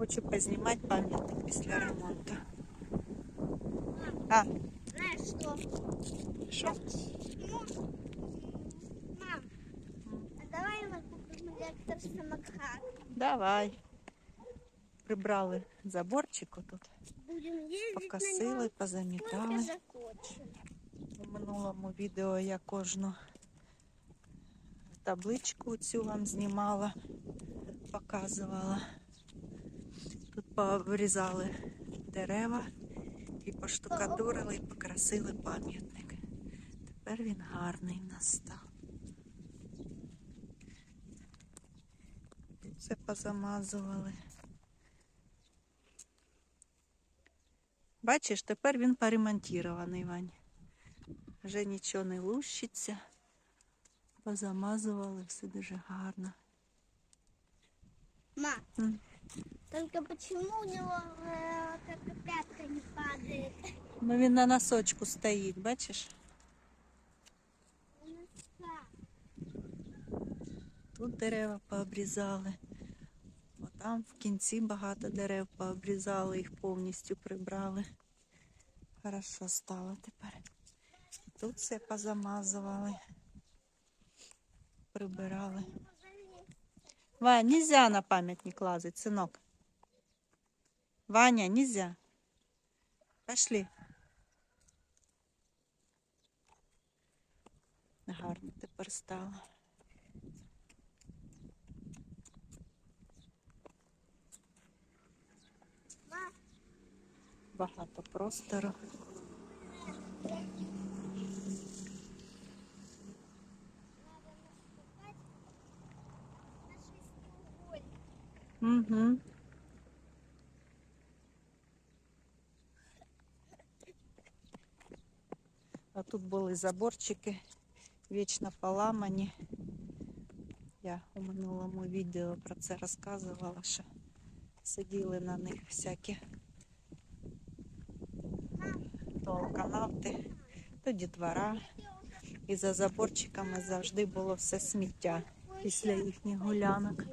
Хочу познімати пам'ятник після ремонту. А, Знаешь что? що? Ну, мам, а давай мы купим электросамокат. Давай. Прибрали заборчик отут, Будем ездить покосили, позамітали. У минулому відео я кожну табличку цю вам знімала, показувала. Тут пообрізали дерева і поштукатурили, і покрасили пам'ятник. Тепер він гарний в нас став. Все позамазували. Бачиш, тепер він поремонтірований, Вань. Вже нічого не лущиться. Позамазували, все дуже гарно. Ма. Только почему у него э, как пятка не падает? Ну він на носочку стоїть, бачиш? У нас как? Тут дерева пообрізали. Отам в кінці багато дерев пообрізали, їх повністю прибрали. Хорошо стало тепер. Тут все позамазували, прибирали. Ваня, нельзя на пам'ятник лазить, синок. Ваня, нельзя. Пошли. Гарно тепер стало. Багато простору. Угу. А тут були заборчики вічно поламані. Я у минулому відео про це розказувала, що сиділи на них всякі то алканавти, то дітвора. І за заборчиками завжди було все сміття після їхніх гулянок.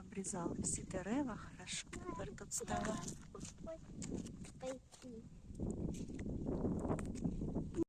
Обрізали всі дерева, хорошо тепер тут стало.